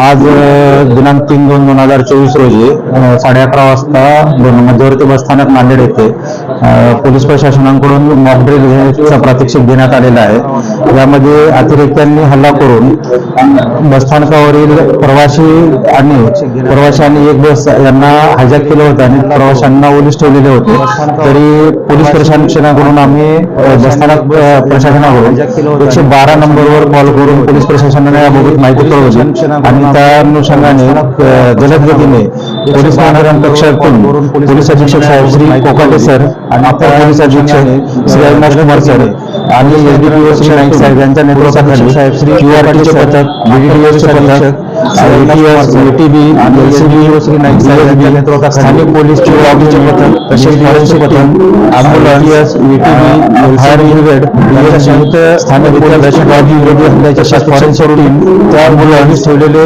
आज दिनांक तीन दोन दोन हजार चोवीस रोजी साडे अकरा वाजता दोन- मध्यवर्ती बसस्थानक नांदेड येथे पोलीस प्रशासनाकडून मॉकड्रिल घेण्याचा प्रात्यक्षिक देण्यात आलेला आहे. यामध्ये अतिरेक्यांनी हल्ला करून बसस्थानकावरील प्रवासी आणि प्रवाशी आणि एक बस यांना हायजॅक केलं होतं आणि प्रवाशांना ओलीस ठेवलेले होते. तरी पोलीस प्रशासनाकडून आम्ही बसस्थानक प्रशासनाकडून एकशे बारा नंबरवर कॉल करून पोलीस प्रशासनाने याबाबत माहिती कळवली आणि त्या अनुषंगाने अ, जलद गतीने पोलीस महानगर कक्षातून पोलीस अधीक्षक साहेब श्री कोकाटे सर आणि पोलीस अधीक्षक श्री अविनाश कुमार सर आणि एसडीपीओ श्री नाईक साहेब यांच्या नेतृत्वाखाली साहेब श्री पथक पथक स्थानिक पथक तसेच फॉरेन्सिक पथक अँब्युलन्स फायर ब्रिगेड यांच्या संयुक्त स्थानिक पोलीस दहशतवादी विरोधी हल्ल्याच्या फॉरेन्सिक त्या ठेवलेले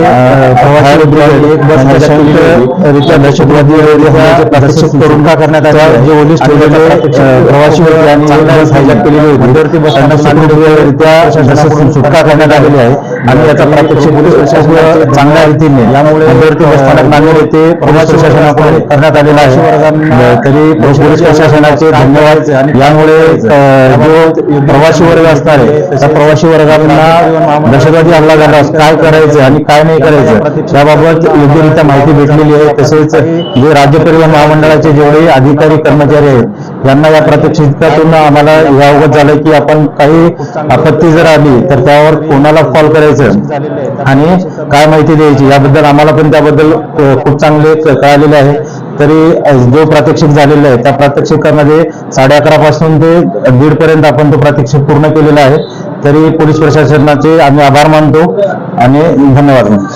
ब्रिगेड एक बस रित्या दहशतवादी विरोधी हल्ल्याचे करून का करण्यात आले जे पोलीस ठेवलेले प्रवासी होते आणि बस हायजॅक केलेली होती त्यांना सुटका करण्यात आलेली आहे आणि याचा प्रात्यक्षिक पोलीस प्रशासन चांगल्या रीतीने यामुळे बसस्थानक नांदेड येथे पोलीस प्रशासनाकडे करण्यात आलेला आहे. तरी पोलीस प्रशासनाचे धन्यवाद. यामुळे जो प्रवासी वर्ग असणार आहे त्या प्रवासी वर्गांना दहशतवादी हल्ला झाल्यास काय करायचं आणि काय नाही करायचं त्याबाबत योग्यरित्या माहिती भेटलेली आहे. तसेच जे राज्य परिवहन महामंडळाचे जेवढे अधिकारी कर्मचारी आहेत यांना या प्रात्यक्षिकातून आम्हाला या अवगत झालं की आपण काही आपत्ती जर आली तर त्यावर कोणाला कॉल करायचं? आणि काय माहिती द्यायची? याबद्दल आम्हाला पण त्याबद्दल खूप चांगले क- कळालेले आहे. तरी जो प्रात्यक्षिक झालेला आहे त्या प्रात्यक्षिकामध्ये साडे अकरा पासून ते दीड पर्यंत आपण तो प्रात्यक्षिक पूर्ण केलेला आहे. तरी पोलीस प्रशासनाचे आम्ही आभार मानतो आणि धन्यवाद.